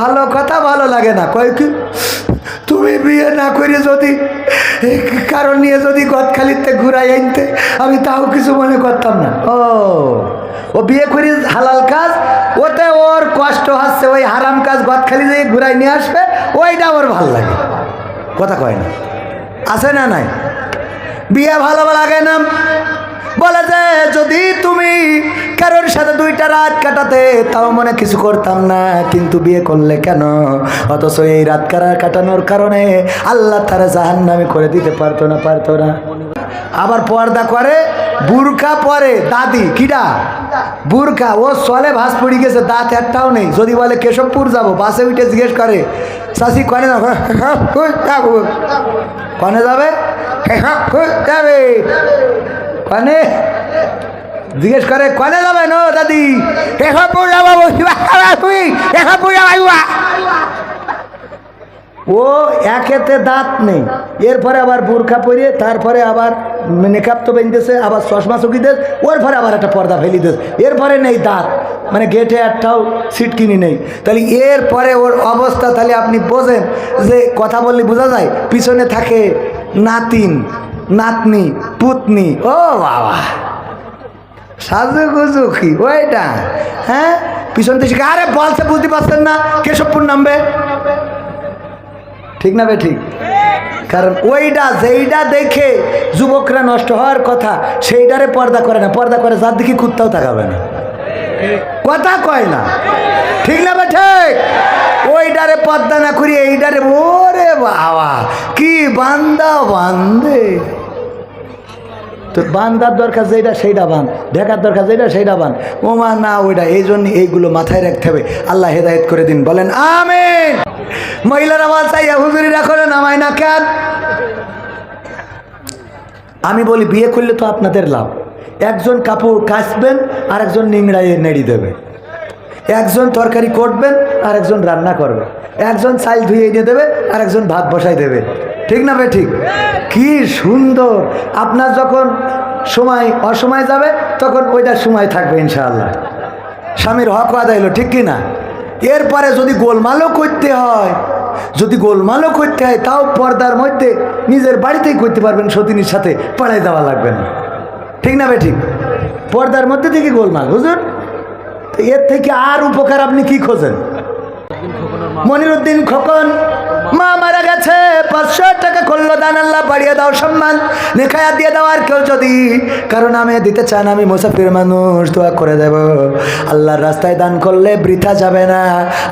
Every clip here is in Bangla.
ভালো কথা ভালো লাগে না। কয় কি? তুমি বিয়ে না করে যদি কারণ নিয়ে যদি গদখালিতে ঘুরাই আনতে আমি তাও কিছু মনে করতাম না। ও ও বিয়ে করি হালাল কাজ, ওতে ওর কষ্ট হচ্ছে, ওই হারাম কাজ গদখালি দিয়ে ঘুরাই নিয়ে আসবে, ওইটা ওর ভালো লাগে। কথা কয় না। আছে না নাই? বিয়ে ভালো লাগে না? বলে যে, যদি তুমি কারোর সাথে দুইটা রাত কাটাতে, তাও মনে কিছু করতাম না, কিন্তু বিয়ে করলে কেন? অথচ এই রাত কারা কাটানোর কারণে আল্লাহ তারা জাহান নামে করে দিতে পারতো না পারতো না। আবার পর্দা করে, বুরকা পরে দাদি কিডা? বুরকা, ও চলে ভাস পড়ি গেছে, দাঁত একটাও নেই। যদি বলে, কেশবপুর যাব, বাসে উঠে জিজ্ঞেস করে চাষি কনে যাব? কনে যাবে? যাবে? কনে? জিজ্ঞেস করে, কনে যাবে নো দাদি? ও একেতে দাঁত নেই। এরপরে আবার বোরখা পরিয়ে, তারপরে আবার মেকআপ তো বেঁধেছে, আবার চশমা চুকি দেশ ওর পরে আবার একটা পর্দা ফেলি দেশ। এরপরে নেই দাঁত। মানে গেটে একটাও সিট কিনি নেই। তাহলে এরপরে ওর অবস্থা তাহলে আপনি বোঝেন যে কথা বললে বোঝা যায়, পিছনে থাকে নাতিন। নাতনি, পুতনি। ও বাবা। সাজু গুজু কি? ওইটা হ্যাঁ? পিছন থেকে আরে বলছে বুঝতে পারছেন না, কেশবপুর নামবে। ঠিক না বে, ঠিক? কারণ ওইটা, যেইটা দেখে যুবকরা নষ্ট হওয়ার কথা, সেইটারে পর্দা করে না। পর্দা করে, যার দিকে কুত্তাও তাকাবে না। কথা কয় না। ঠিক না ঠিক? ওইটারে পর্দা না করি এইটারে, ওরে বাবা, কি বান্দা বান্দে। তো বান্দার দরকার যেটা সেইটা বান। ঢেকার দরকার যেটা সেইটা বান। ওমা, না ওইটা এই জন্য এইগুলো মাথায় রাখতে হবে। আল্লাহ হেদায়ত করে দিন, বলেন, আমেন। মহিলারা চাইয়া হুজুরি রাখো নামায় না কেন? আমি বলি, বিয়ে করলে তো আপনাদের লাভ। একজন কাপড় কাচবেন আর একজন নিংড়াইয়ে নেড়ি দেবে। একজন তরকারি করবেন আর একজন রান্না করবে। একজন চাল ধুয়ে এনে দেবে আর একজন ভাত বসাই দেবে। ঠিক না বে ঠিক? কি সুন্দর! আপনার যখন সময় অসময় যাবে, তখন ওইটার সময় থাকবে ইনশাআল্লাহ। স্বামীর হক আদায় হলো, ঠিক কি না? এরপরে যদি গোলমালও করতে হয়, যদি গোলমালও করতে হয়, তাও পর্দার মধ্যে নিজের বাড়িতেই করতে পারবেন, সতিনীর সাথে পাড়ায় দেওয়া লাগবে না। ঠিক না বে ঠিক? পর্দার মধ্যে থেকে গোলমাল বুঝুন এর থেকে আর উপকার আপনি কি খোঁজেন? মনিরুদ্দিন খোকন মা মারা গেছে, পাঁচশো টাকা করল, দান আল্লাহ বাড়িয়ে দাও, সম্মান। নেখায়া দিয়ে দাও আর কেউ যদি, কারণ আমি দিতে চান, আমি মুসাফির মানুষ, দোয়া করে দেব। আল্লাহর রাস্তায় দান করলে বৃথা যাবে না।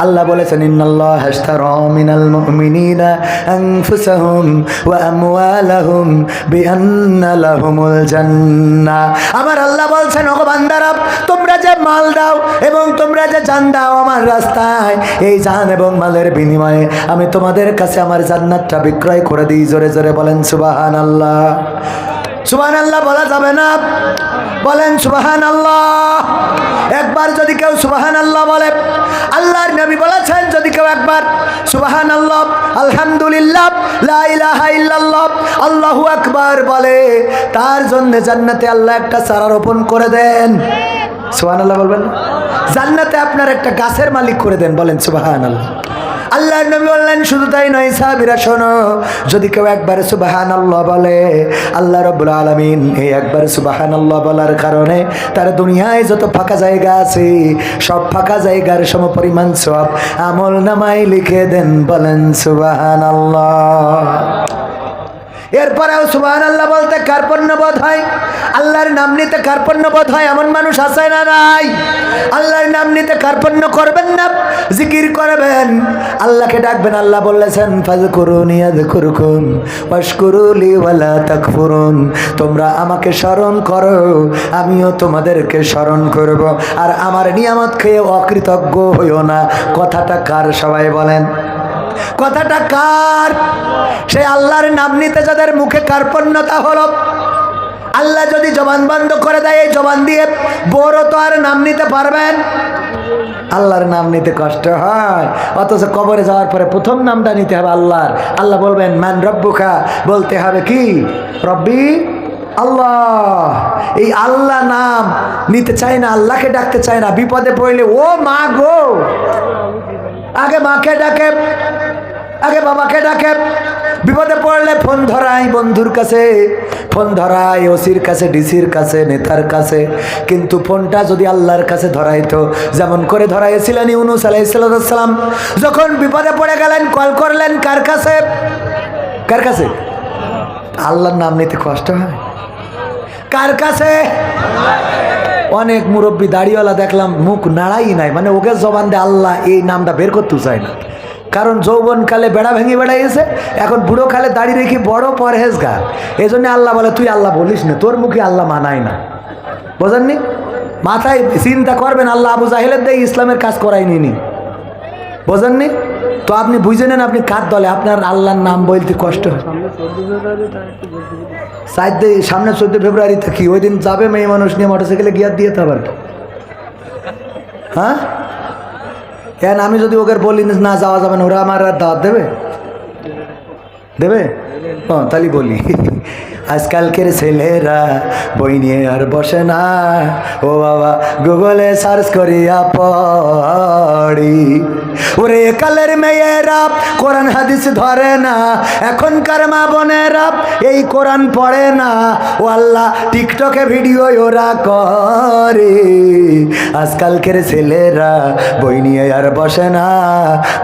আল্লাহ বলেছেন, ইন্নাল্লাহ হাশতারা মিনাল মুমিনিনা আনফুসাহুম ওয়া আমওয়ালাহুম বিআন্না লাহুমুল জান্নাহ। আমার আল্লাহ বলছেন, ওগো তোমরা যে মাল দাও এবং তোমরা যে জান দাও আমার রাস্তায়, এই জান এবং মালের বিনিময়ে আমি তোমাদের কাছে আমার জান্নাতটা বিক্রয় করে দিই। জোরে জোরে বলেন সুবাহান আল্লাহ সুবাহান আল্লাহ বলা যাবে না। বলেন সুবাহান আল্লাহ একবার যদি কেউ সুবাহান আল্লাহ বলে, আল্লাহর নবী বলেছেন যদি কেউ একবার সুবাহান আল্লাহ আলহামদুলিল্লাহ, লা ইলাহা ইল্লাল্লাহ, আল্লাহু আকবার বলে, তার জন্য জান্নাতে আল্লাহ একটা চারা রোপণ করে দেন। সুবাহান আল্লাহ বলবেন জান্নাতে আপনার একটা গাছের মালিক করে দেন, বলেন সুবাহান আল্লাহ আল্লাহ নবী বললেন, শুধু তাই নয় সাহাবিরা, শোনো, যদি কেউ একবার সুবাহান আল্লাহ বলে, আল্লাহ রব্বুল আলমিন এই একবার সুবাহান আল্লাহ বলার কারণে তার দুনিয়ায় যত ফাঁকা জায়গা আছে, সব ফাঁকা জায়গার সম পরিমাণ সব আমল নামাই লিখে দেন বলেন সুবাহান আল্লাহ এরপরেও সুবাহান আল্লাহ বলতে কার্পণ্য বোধ হয়? আল্লাহর নাম নিতে কার্পণ্য বোধ হয়? এমন মানুষ আছে না নাই? আল্লাহর নাম নিতে কার্পণ্য করবেন না? জিকির করবেন। আল্লাহকে ডাকবেন। আল্লাহ বলেছেন ফাজ করুন ইয়াদ করুন ওয়াশকুরুলি ওয়ালা তাকফুরুন। তোমরা আমাকে স্মরণ করো, আমিও তোমাদেরকে স্মরণ করব। আর আমার নিয়ামত খেয়ে অকৃতজ্ঞ হইও না। কথাটা কার সবাই বলেন? কথাটা কার? সে আল্লাহর নাম নিতে যাদের মুখে কার্পণ্যতা হলো। আল্লাহ যদি জবান বন্ধ করে দেয় এই জবান দিয়ে, বড় তো আর নাম নিতে পারবেন? আল্লাহর নাম নিতে কষ্ট হয়। অথচ কবরে যাওয়ার পরে প্রথম নামটা নিতে হবে আল্লাহর। আল্লাহ বলবেন, মান রব্বুখা বলতে হবে কি? রব্বি আল্লাহ। এই আল্লাহ নাম নিতে চায় না, আল্লাহকে ডাকতে চায় না, বিপদে পড়লে, ও মা গো! আগে মাকে ডাকে, আগে বাবাকে ডাকে। বিপদে পড়লে ফোন ধরাই বন্ধুর কাছে, ফোন ধরাই ওসির কাছে, ডিসির কাছে, নেতার কাছে। কিন্তু ফোনটা যদি আল্লাহর কাছে ধরাইতো, যেমন করে ধরাইছিলেন ইউনুস আলাইসালাম যখন বিপদে পড়ে গেলেন, কল করলেন, কার কাছে? কার কাছে? আল্লাহর নাম নিতে কষ্ট হয়? কার কাছে? অনেক মুরব্বী দাড়িওয়ালা দেখলাম, মুখ নাড়াই নাই। মানে ওকে জবান দে আল্লাহ এই নামটা বের করতে চায় না। কারণ যৌবনকালে বেড়া ভেঙে বেড়াইছে এখন বুড়ো কালে দাড়ি রেখে বড় পরহেজগার। এই জন্য আল্লাহ বলে, তুই আল্লাহ বলিস না, তোর মুখে আল্লাহ মানায় না। বোঝেননি? মাথায় চিন্তা করবেন, আল্লাহ আবু জাহিলের দেয় ইসলামের কাজ করায়নি নি বোঝেননি? তো আপনি বুঝে নেন আপনি কার দলে? আপনার আল্লাহর নাম বলতে কষ্ট হয়। সাইডে সামনে চোদ্দ ফেব্রুয়ারিতে কি? ওই দিন যাবে মেয়ে মানুষ নিয়ে মোটরসাইকেলে গিয়ার দিয়ে আবার। হ্যাঁ? কেন আমি যদি ওকে বলি না, যাওয়া যাবে না, ওরা আমার দাওয়াত দেবে? দেবে? ও, তাহলে বলি। আজকালকের ছেলেরা বই নিয়ে আর বসে না। ও বাবা, গুগলে সার্চ করিয়া পড়ি। ওরে কালের মেয়েরা কোরআন হাদিস ধরে না। এখনকার মা বোনেরা এই কোরআন পড়ে না। ও আল্লাহ, টিকটকে ভিডিও ওরা করে। আজকালকের ছেলেরা বই নিয়ে আর বসে না।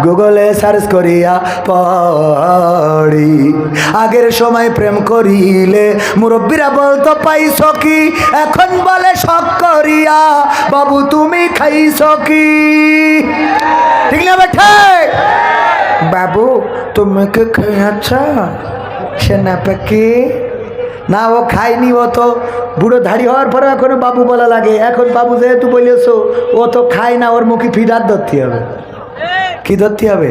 গুগলে সার্চ করিয়া পড়ি। আগের সময় প্রেম করিলে মুরব্বীরা বলতো, পাইছ কি? এখন বলে, শখ করিয়া, বাবু তুমি খাইছ কি? ঠিক না বেঠে? বাবু, তুমি কে খেয়েছ? সেনা পাখি না, ও খায়নি ও তো। বুড়ো ধাড়ি হওয়ার পরে এখন বাবু বলা লাগে। এখন বাবু যেহেতু বলেছ, ও তো খায় না, ওর মুখে ফিদার ধরতে হবে। কি ধরতে হবে?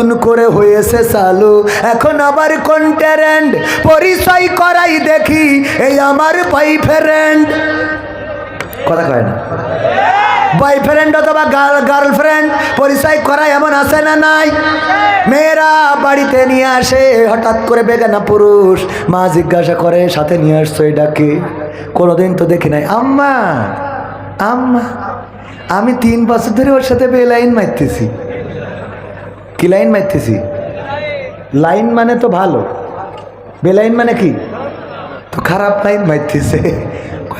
করে হয়েছে চালু। এখন আবার কন্টেরেন্ট পরিচয় করাই দেখি, এই আমার পাই ফ্রেন্ড কথা কয় না। বয়ফ্রেন্ড অথবা গার্লফ্রেন্ড পরিচয় করা এমন আছে না নাই? মেয়েরা বাড়িতে নিয়ে আসে, হঠাৎ করে বেগানা পুরুষ, মা জিজ্ঞাসা করে, সাথে নিয়ে আসছো এটাকে কোনোদিন তো দেখি নাই। আম্মা আম্মা, আমি তিন বছর ধরে ওর সাথে বে লাইন মারতেছি। কি লাইন মারতেছি? লাইন মানে তো ভালো। বেলাইন মানে কি? তো খারাপ লাইন মারতেছে।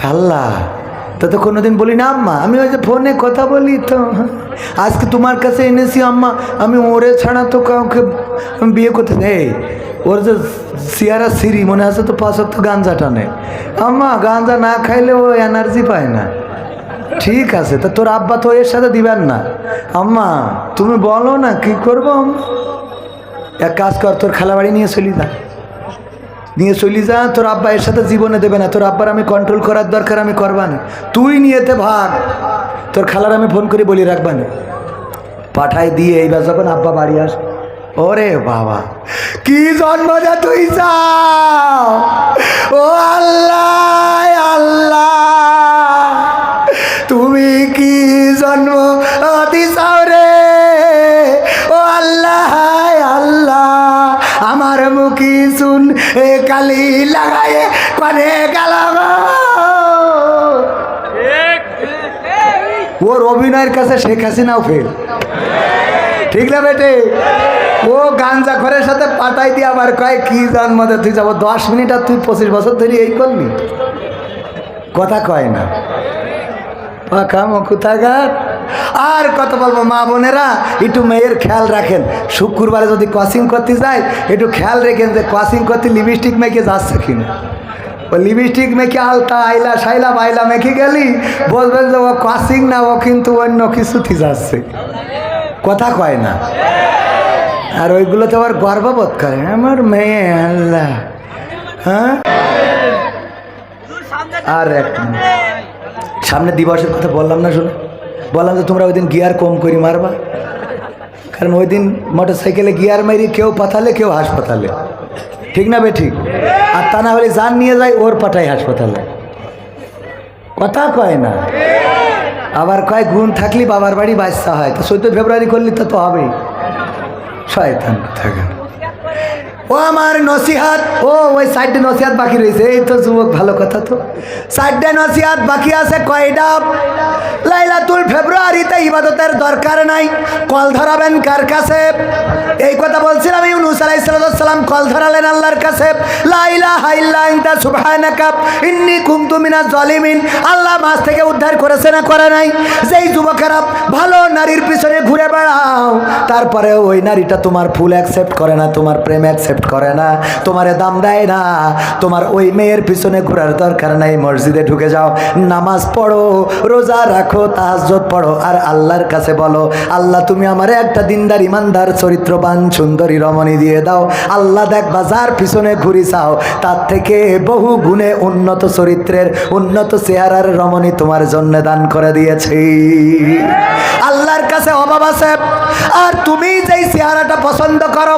আল্লাহ, তা তো কোনোদিন বলি না আম্মা, আমি ওই যে ফোনে কথা বলি তো। আজকে তোমার কাছে এনেছি আম্মা, আমি ওরে ছাড়া তো কাউকে আমি বিয়ে করতে এই, ওর যে সিয়ারা সিরি, মনে আছে তো পাঁচ তো গাঞ্জা টানে। আম্মা, গাঞ্জা না খাইলে ও এনার্জি পায় না। ঠিক আছে, তা তোর আব্বা তো এর সাথে দিবেন না। আম্মা, তুমি বলো না, কি করব এক কাজ কর, তোর খালা বাড়ি নিয়ে চলি যা। নিয়ে চলি যা, তোর আব্বা এর সাথে জীবনে দেবে না। তোর আব্বার আমি কন্ট্রোল করার দরকার আমি করবা না। তুই নিয়েতে ভাগ। তোর খালার আমি ফোন করে বলি, রাখবা না। পাঠাই দিয়ে এইবার যখন আব্বা বাড়ি আস ওরে বাবা, কি জন্ম যা তুই যাও ও আল্লাহ আল্লাহ। জন্ম দিছাও রে ও আল্লাহ আল্লাহ, আমার মুখি শুন, এ কালি লাগায় কানে গেল ওর অভিনয়ের কাছে শেখ হাসিনাও ফেল ঠিক না বেটে? ও গাঞ্জা ঘরের সাথে পাঠাই দিয়ে আবার কয়, কি জন্মতে তুই যাব দশ মিনিট আর তুই পঁচিশ বছর ধরে এই করলি? কথা কয় না। পাখা মকুতাগার আর কত বলব মা বোনেরা, একটু মেয়ের খেয়াল রাখেন। শুক্রবারে যদি ক্রসিং করতে যায়, একটু খেয়াল রেখেন যে ক্রসিং করতে লিপস্টিক মেখে যাচ্ছে কিনা। ও লিপস্টিক মেখে আলতা, আইলা, সাইলা, বাইলা মেখে গেলি, বলবেন যে ও ক্রসিং না, ও কিন্তু অন্য কিছুতে যাচ্ছে। কথা কয় না। আর ওইগুলো তো আবার গর্ববোধ করে। আমার মেয়ে, আল্লাহ। হ্যাঁ? আর এক মিনিট। সামনে দিবসের কথা বললাম না শুনে? বললাম যে তোমরা ওই দিন গিয়ার কম করি মারবা। কারণ ওই দিন মোটর সাইকেলে গিয়ার মারি, কেউ পাঠালে কেউ হাসপাতালে। ঠিক না বে ঠিক? আর তা না হলে যান নিয়ে যায়, ওর পাঠায় হাসপাতালে। কথা কয় না। আবার কয়, গুণ থাকলে বাবার বাড়ি বাচ্চা হয়। তো চোদ্দ ফেব্রুয়ারি করলি তো তো হবেই। শয়তান থাকে ও আমার নসিহাত, ও, ওই সাইডে নসিহাত বাকি রয়েছে এই তো যুবক, ভালো কথা তো। সাইডে নসিহাত বাকি আছে কয়টা লাইলাতুল ফেব্রুয়ারিতে ইবাদতের দরকার নাই, কল ধরাবেন কার কাছে? এই কথা বলছিলাম ইউনুস আলাইহিসসালাম কল ধরালেন আল্লাহর কাছে। লাইলা হাইল্লা ইনতা সুবহানাকা, ইন্নী কুনতু মিনাজ জালিমিন। আল্লাহ মাছ থেকে উদ্ধার করেছে না করে নাই? যেই যুবকেরা ভালো নারীর পিছনে ঘুরে বেড়াও তারপরে ওই নারীটা তোমার ফুল অ্যাকসেপ্ট করে না, তোমার প্রেম অ্যাকসেপ্ট করে না, তোমারে দাম দেয় না। তোমার ওই মেয়ের পিছনে ঘোরার দরকার নাই, মসজিদে ঢুকে যাও, নামাজ পড়ো, রোজা রাখো তাহাজ্জত পড়ো, আর আল্লাহর কাছে বলো, আল্লাহ, তুমি আমারে একটা দিনদার, ইমানদার, চরিত্রবান, সুন্দরী রমণী দিয়ে দাও। আল্লাহ, দেখ, বাজার পিছনে ঘুরি চাও। তার থেকে বহু গুণে উন্নত চরিত্রের, উন্নত চেহারার রমণী তোমার জন্য দান করে দিয়েছি। আল্লাহর কাছে অভাব আছে। আর তুমি যেই চেহারাটা পছন্দ করো,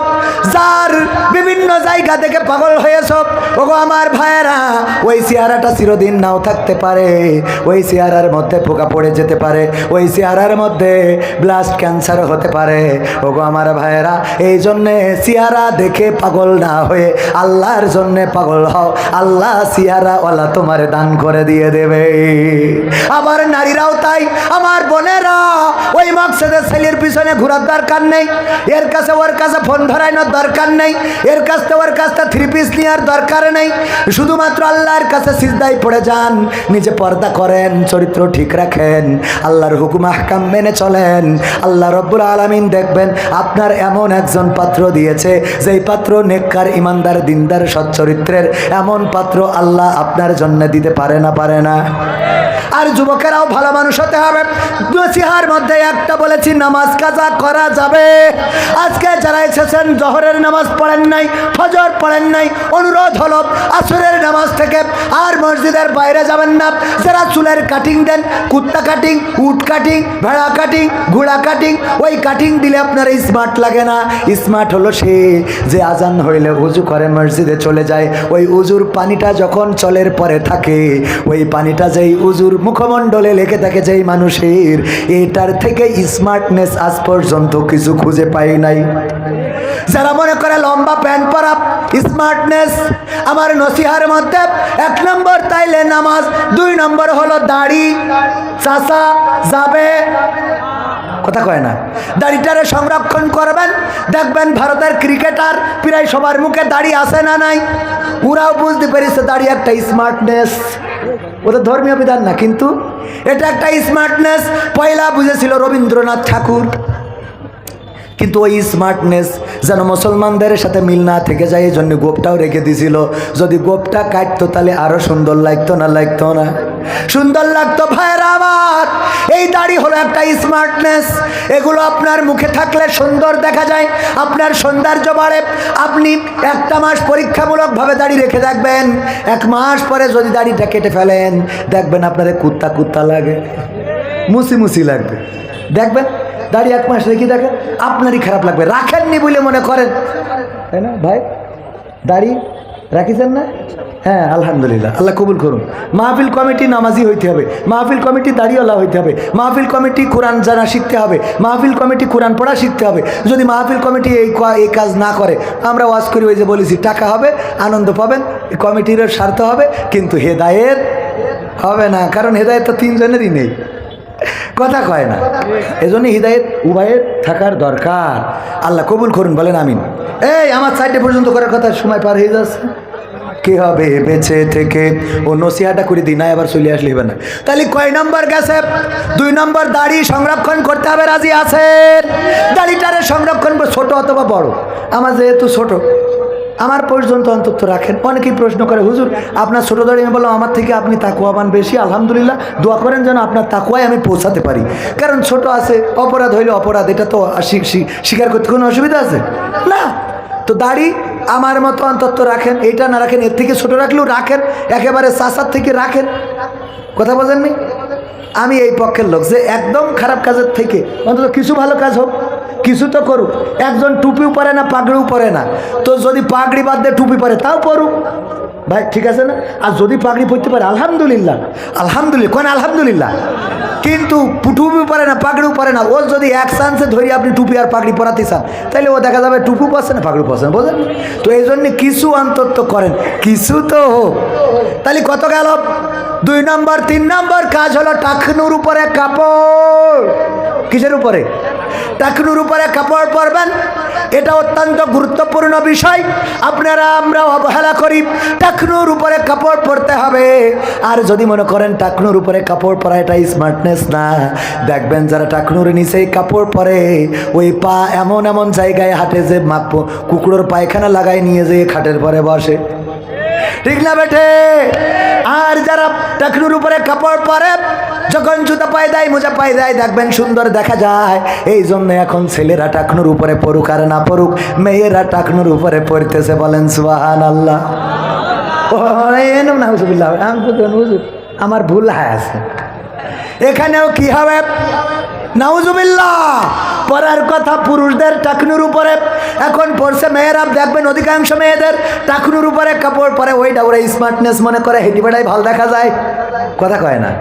যার বিভিন্ন জায়গা থেকে পাগল হয়েছ ওগো আমার ভাইয়েরা, ওই চেহারাটা চিরদিন নাও থাকতে পারে। ওই চেহারার মধ্যে পোকা পড়ে যেতে পারে। ওই চেহারার মধ্যে ব্লাস্ট ক্যান্সার হতে পারে। ওগো আমার ভাইয়েরা, এই জন্যে চেহারা দেখে পাগল না হয়ে আল্লাহর জন্যে পাগল হও। আল্লাহ চেহারাওয়ালা তোমার দান করে দিয়ে দেবে। আবার নারীরাও তাই, আমার বোনেরা, ওই মকসদের ছেলের পিছনে ঘোরার দরকার নেই। এর কাছে ওর কাছে ফোন ধরানোর দরকার নেই। এর কাছ থেকে ওর কাছ থেকে থ্রি পিস নেওয়ার দরকার নেই। শুধুমাত্র আল্লাহর কাছে সিজদাই পড়ে যান, নিজে পর্দা করেন, চরিত্র ঠিক রাখেন, আল্লাহর হুকুম, আহকাম মেনে চলেন। আল্লাহ রব্বুল আলমিন দেখবেন, আপনার এমন একজন পাত্র দিয়েছে, যেই পাত্র নেককার, ইমানদার, দিনদার সচ্চরিত্রের এমন পাত্র আল্লাহ আপনার জন্য দিতে পারে না পারে না। আর যুবকেরাও ভালো মানুষ হতে হবে। নসিহার মধ্যে একটা বলেছি, নামাজ কাজা করা যাবে। আজকে যারা এসেছেন, জহরের নামাজ পড়েন নাই, ফজর পড়েন নাই, অনুরোধ হলো আসরের নামাজ থেকে আর মসজিদের বাইরে যাবেন না। যারা চুলের কাটিং দেন, কুত্তা কাটিং উট কাটিং ভেড়া কাটিং ঘোড়া কাটিং ওই কাটিং দিলে আপনার স্মার্ট লাগে না। স্মার্ট হলো সে যে আজান হইলে উজু করে মসজিদে চলে যায়। ওই উজুর পানিটা যখন চলের পরে থাকে, ওই পানিটা যেই উজুর মুখমণ্ডলে লেখে থাকে যেই মানুষের, এটার থেকে স্মার্টনেস আজ পর্যন্ত কিছু খুঁজে পাই নাই। যারা মনে করে লম্বা প্যান্ট পরা স্মার্টনেস আমার নসিহার মধ্যে এক নম্বর তাইলে নামাজ, দুই নম্বর হলো দাড়ি চাষা যাবে। কথা কয় না। দাড়িটারে সংরক্ষণ করবেন, দেখবেন ভারতের ক্রিকেটার প্রায় সবার মুখে দাড়ি আসে না নাই। ওরাও বুঝতে পেরেছে দাড়ি একটা স্মার্টনেস। ওদের ধর্মীয় বিধান না, কিন্তু এটা একটা স্মার্টনেস। পয়লা বুঝেছিল রবীন্দ্রনাথ ঠাকুর। কিন্তু ওই স্মার্টনেস যেন মুসলমানদের সাথে মিল না থেকে যায় এই জন্য গোপটাও রেখে দিছিল যদি গোপটা কাটতো, তাহলে আরও সুন্দর লাগতো না লাগতো না। সুন্দর লাগতো ভাইরা আমার এই দাড়ি হলো একটা স্মার্টনেস এগুলো আপনার মুখে থাকলে সুন্দর দেখা যায়, আপনার সৌন্দর্য বাড়ে। আপনি একটা মাস পরীক্ষামূলকভাবে দাড়ি রেখে দেখবেন, এক মাস পরে যদি দাড়িটা কেটে ফেলেন, দেখবেন আপনাদের কুত্তা কুত্তা লাগে, মুসি মুসি লাগবে। দেখবেন, দাড়ি এক মাস রেখে দেখেন, আপনারই খারাপ লাগবে। রাখেননি বলে মনে করেন। তাই না, ভাই? দাড়ি রাখিছেন না? হ্যাঁ আলহামদুলিল্লাহ। আল্লাহ কবুল করুন। মাহফিল কমিটি নামাজি হইতে হবে। মাহফিল কমিটি দাড়িওয়ালা হইতে হবে। মাহফিল কমিটি কোরআন জানা শিখতে হবে। মাহফিল কমিটি কোরআন পড়া শিখতে হবে। যদি মাহফিল কমিটি এই এই কাজ না করে, আমরা ওয়াজ করি, ওই যে বলেছি, টাকা হবে, আনন্দ পাবেন কমিটিরও স্বার্থ হবে, কিন্তু হেদায়েত হবে না, কারণ হেদায়েত তো তিনজনেরই নেই। কথা কয় না। এজন্য হৃদায়ত উভয়ের থাকার দরকার। আল্লাহ কবুল করুন, বলেন আমিন। এই, আমার সাইডে পর্যন্ত করার কথা সময় পার হয়ে যাচ্ছে। কি হবে বেঁচে থেকে? ও নসিহাটা করে দিই, না আবার চলে আসলে হবে না। তাহলে কয় নম্বর গেছে? দুই নম্বর দাড়ি সংরক্ষণ করতে হবে, রাজি আছেন? দাড়িটারে সংরক্ষণ ছোট অথবা বড়? আমার যেহেতু ছোট, আমার পর্যন্ত অন্তত রাখেন। অনেকেই প্রশ্ন করে, হুজুর, আপনার ছোটো দাঁড়িয়ে আমি বললাম, আমার থেকে আপনি তাকুয়া তাকুয়াবান বেশি, আলহামদুলিল্লাহ। দোয়া করেন যেন আপনার তাকুয়ায় আমি পৌঁছাতে পারি। কারণ ছোট আছে, অপরাধ হইলে অপরাধ, এটা তো স্বী- স্বী- স্বীকার করতে কোনো অসুবিধা আছে? না। তো দাড়ি আমার মতো অন্তত রাখেন এটা না রাখেন, এর থেকে ছোট রাখলেও রাখেন, একেবারে চাষার থেকে রাখেন। কথা বোঝেননি আমি এই পক্ষের লোক, যে একদম খারাপ কাজের থেকে, অন্তত কিছু ভালো কাজ হোক, কিছু তো করুক, একজন টুপিও পরে না, পাগড়িও পরে না। তো যদি পাগড়ি বাদ দিয়ে টুপি পরে, তাও পড়ুক ভাই, ঠিক আছে না? আর যদি পাগড়ি পরতে পারে, আলহামদুলিল্লাহ। আলহামদুলিল্লাহ, কোন আলহামদুলিল্লাহ? কিন্তু টুপি পরে না, পাগড়িও পরে না। ও যদি এক চান্সে ধরি আপনি টুপি আর পাগড়ি পরাতে চান তাহলে ও দেখা যাবে টুপু পরছে না পাগড়ি পরছে না, বোঝেন? তো এই জন্য কিছু অন্তত করেন, কিছু তো হোক। তাহলে কত গেল? দুই নম্বর, তিন নম্বর কাজ হলো টাকনুর উপরে কাপড়। কিসের উপরে? টাকনুর উপরে কাপড় পরবেন। এটা অত্যন্ত গুরুত্বপূর্ণ বিষয়। আপনারা আমরা অবহেলা করি। টাকনুর উপরে কাপড় পরতে হবে। আর যদি মনে করেন টাকনুর উপরে কাপড় পরা এটা স্মার্টনেস না, দেখবেন যারা টাকনুর নিচেই কাপড় পরে, ওই পা এমন এমন জায়গায় হাঁটে যে মাপ, কুকুরের পায়খানা লাগাই নিয়ে যেয়ে খাটের পরে বসে। ঠিক না বেটে টাকনুর উপরে কাপড় পরে, যখন জুতা পায়ে দেয়, মোজা পায়ে দেয়, দেখবেন সুন্দর দেখা যায়। এই জন্য এখন ছেলেরা টাকনুর উপরে পড়ুক আর না পড়ুক, মেয়েরা টাকনুর উপরে পড়তেছে বলেন সুবাহান আল্লাহ আমার ভুল হয় আছে। এখানেও কি হবে? নাউজুবিল্লাহ, পরার কথা পুরুষদের টাকনুর উপরে। এখন পড়ছে মেয়েরা, দেখবেন অধিকাংশ মেয়েদের টাকনুর উপরে কাপড় পরে। ওইটা ওরা স্মার্টনেস মনে করে, হেঁটে বেড়াই ভালো দেখা যায়। কথা কয় না।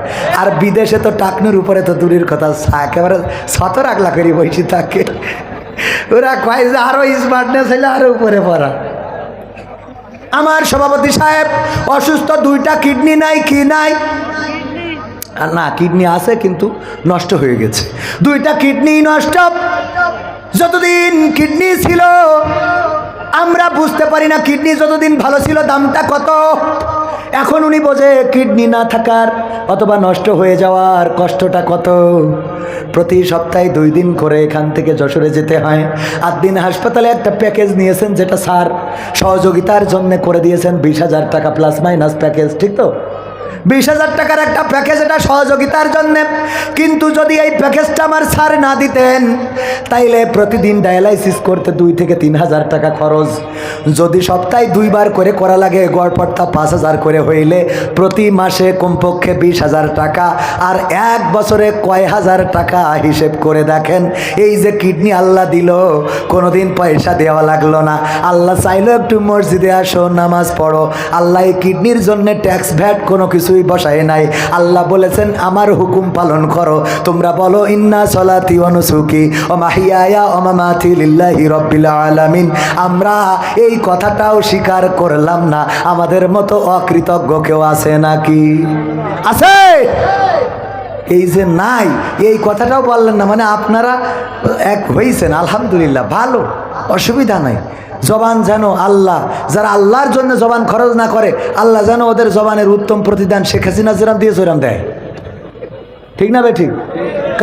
আর বিদেশে তো টাকনুর উপরে তো দূরের কথা একেবারে শত রাখলা করি বসে তাকে ওরা কয় যে আরও স্মার্টনেস হইলে আরও উপরে পড়া। আমার সভাপতি সাহেব, অসুস্থ দুইটা কিডনি নাই, কি নাই? না কিডনি আছে কিন্তু নষ্ট হয়ে গেছে। দুইটা কিডনি নষ্ট। যতদিন কিডনি ছিল, আমরা বুঝতে পারি না কিডনি যতদিন ভালো ছিল দামটা কত। এখন উনি বোঝে কিডনি না থাকার অথবা নষ্ট হয়ে যাওয়ার কষ্টটা কত। প্রতি সপ্তাহে দুই দিন করে এখান থেকে যশোরে যেতে হয়। আট দিন হাসপাতালে একটা প্যাকেজ নিয়েছেন যেটা স্যার সহযোগিতার জন্য করে দিয়েছেন, বিশ হাজার টাকা প্লাস মাইনাস প্যাকেজ ঠিক তো? বিশ হাজার টাকার একটা প্যাকেজ এটা সহযোগিতার জন্য। কিন্তু যদি এই প্যাকেজটা আমার স্যার না দিতেন, তাইলে প্রতিদিন ডায়ালাইসিস করতে দুই থেকে তিন হাজার টাকা খরচ। যদি সপ্তাহে দুইবার করে করা লাগে, গড়পড়তা পাঁচ হাজার করে হইলে প্রতি মাসে কমপক্ষে বিশ হাজার টাকা। আর এক বছরে কয় হাজার টাকা হিসেব করে দেখেন, এই যে কিডনি আল্লাহ দিল, কোনোদিন পয়সা দেওয়া লাগল না। আল্লাহ চাইলো একটু মসজিদে আসো, নামাজ পড়ো। আল্লাহ এই কিডনির জন্য ট্যাক্স ভ্যাট কোনো কিছুই বসায় নাই। আল্লাহ বলেছেন, আমার হুকুম পালন করো। তোমরা বলো, ইন্না সলাতি অনুসুকি ও মাহিয়ায়া ও মামাথি লিল্লাহি রব্বিল আলামিন। আমরা এই কথাটাও স্বীকার করলাম না। আমাদের মতো অকৃতজ্ঞ কেউ আছে নাকি? আছে! এই যে নাই, এই কথাটাও বললেন না। মানে আপনারা এক হয়েছেন আলহামদুলিল্লাহ, ভালো, অসুবিধা নাই। জবান যেন আল্লাহ, যারা আল্লাহর জন্য জবান খরচ না করে, আল্লাহ যেন ওদের জবানের উত্তম প্রতিদান শেখ হাসিনা যেরাম দিয়ে সেরাম দেয়। ঠিক না বে ঠিক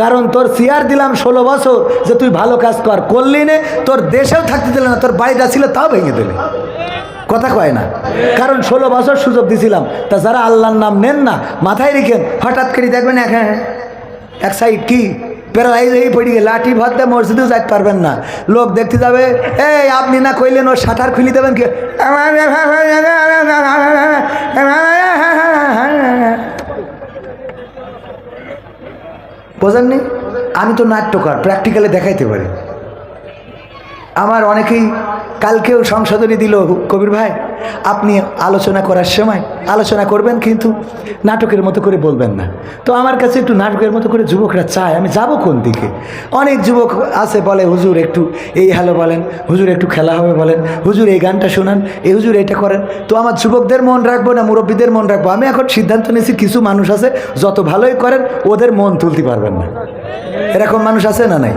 কারণ তোর সিয়ার দিলাম ষোলো বছর যে তুই ভালো কাজ কর, করলি নে, তোর দেশেও থাকতে দিলে না, তোর বাড়িটা ছিল তাও ভেঙে দিলে। কথা কয় না? কারণ ষোলো বছর সুযোগ দিছিলাম, তা যারা আল্লাহর নাম নেন না, মাথায় রেখেন, হঠাৎ করে দেখবেন এক হ্যাঁ এক সাইড কি? প্যারালাইজ হয়ে পড়ি গেল, লাঠি ভরতে মসজিদেও যাইতে পারবেন না। লোক দেখতে যাবে, এই, আপনি না কইলেন ও সাঁতার খুলি দেবেন কি? বোঝেননি? আমি তো নাট্যকার প্র্যাকটিক্যালে দেখাইতে পারি। আমার অনেকেই কালকেও সংশোধনী দিল কবির ভাই, আপনি আলোচনা করার সময় আলোচনা করবেন কিন্তু নাটকের মতো করে বলবেন না। তো আমার কাছে একটু নাটকের মতো করে যুবকরা চায়, আমি যাব কোন দিকে? অনেক যুবক আছে বলে, হুজুর একটু এই হ্যালো বলেন, হুজুর একটু খেলা হবে বলেন, হুজুর এই গানটা শোনান, এই হুজুর এটা করেন। তো আমার যুবকদের মন রাখব না, মুরব্বীদের মন রাখব? আমি এখন সিদ্ধান্ত নিয়েছি, কিছু মানুষ আছে, যত ভালোই করেন, ওদের মন তুলতে পারবেন না। এরকম মানুষ আছে না নাই?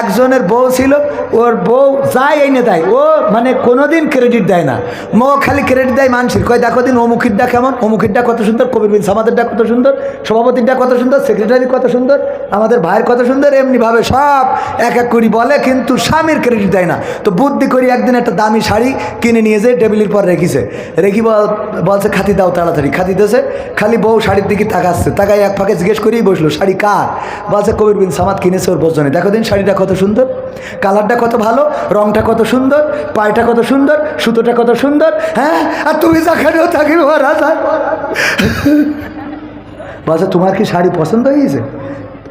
একজনের বউ ছিল ওর বউ যাই এনে দেয়, ও মানে কোনোদিন ক্রেডিট দেয় না। মো খালি ক্রেডিট দেয় মানুষের। কয়, দেখো দিন অমুখিরটা কেমন? অমুখিরটা কত সুন্দর কবির বিন সামাদেরটা কত সুন্দর সভাপতিটা কত সুন্দর সেক্রেটারি কত সুন্দর, আমাদের ভাইয়ের কত সুন্দর, এমনিভাবে সব এক এক করি বলে, কিন্তু স্বামীর ক্রেডিট দেয় না। তো বুদ্ধি করি একদিন একটা দামি শাড়ি কিনে নিয়ে যেয়ে টেবিলের পর রেখেছে। রেখি বল- বলছে, খাতি দাও তাড়াতাড়ি। খাতি দিয়েছে, খালি বউ শাড়ির দিকে তাকাচ্ছে। তাকাই এক ফাঁকে জিজ্ঞেস করেই বসল, শাড়ি কার? বলছে কবির বিন সামাদ কিনেছে ওর বোঝনে দেখো দিন শাড়িটা কত সুন্দর কালারটা কত ভালো, রংটা কত সুন্দর, পায়টা কত সুন্দর, সুতোটা কত সুন্দর হ্যাঁ? আর তুমি যেখানেও থাকি রাজা বলছে তোমার কি শাড়ি পছন্দ হয়েছে?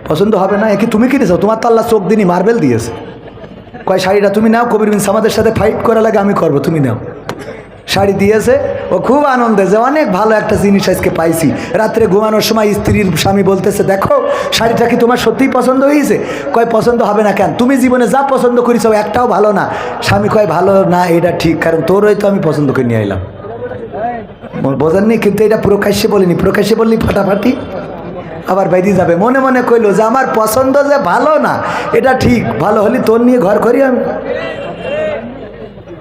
পছন্দ হবে না একে তুমি কিনেছো? তোমার তো আল্লাহ চোখ দিনই মার্বেল দিয়েছে। কয় শাড়িটা তুমি নাও, কবির বিন সামাদের সাথে ফাইট করা লাগে, আমি করব, তুমি নাও। শাড়ি দিয়েছে। ও খুব আনন্দে যে অনেক ভালো একটা জিনিস আজকে পাইছি। রাত্রে ঘুমানোর সময় স্ত্রীর স্বামী বলতেছে, দেখো, শাড়িটা কি তোমার সত্যিই পছন্দ হয়েছে কয়, পছন্দ হবে না কেন? তুমি জীবনে যা পছন্দ করেছ, একটাও ভালো না। স্বামী কয়, ভালো না, এটা ঠিক, কারণ তোরই তো আমি পছন্দ করে নিয়ে এলাম বোঝেননি কিন্তু এটা প্রকাশ্যে বলিনি। প্রকাশ্যে বললি ফাটাফাটি। আবার বাইরে যাবে। মনে মনে কইলো যে, আমার পছন্দ যে ভালো না, এটা ঠিক, ভালো হলে তোর নিয়ে ঘর করি আমি।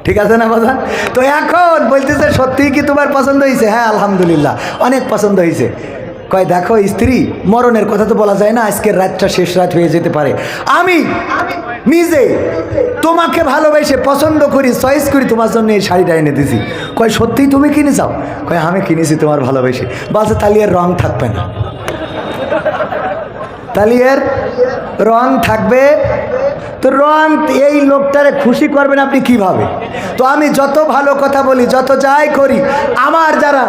ঠিক আছে না বাজান? তো এখন বলতেছে, সত্যিই কি তোমার পছন্দ হয়েছে হ্যাঁ আলহামদুলিল্লাহ, অনেক পছন্দ হয়েছে কয়, দেখো, স্ত্রী, মরণের কথা তো বলা যায় না, আজকের রাতটা শেষ রাত হয়ে যেতে পারে। আমি নিজে তোমাকে ভালোবেসে পছন্দ করি চয়েস করি, তোমার জন্য এই শাড়িটা এনে দিছি। কয়, সত্যিই তুমি কিনে যাও কয়, আমি কিনেছি তোমার ভালোবেসে। বাসে তাহলে এর রং থাকবে না। তাহলে এর রং থাকবে তো রং এই লোকটারে খুশি করবেন আপনি কীভাবে? তো আমি যত ভালো কথা বলি, যত যাই করি, আমার যারা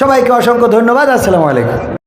সবাইকে অসংখ্য ধন্যবাদ, আসসালামু আলাইকুম।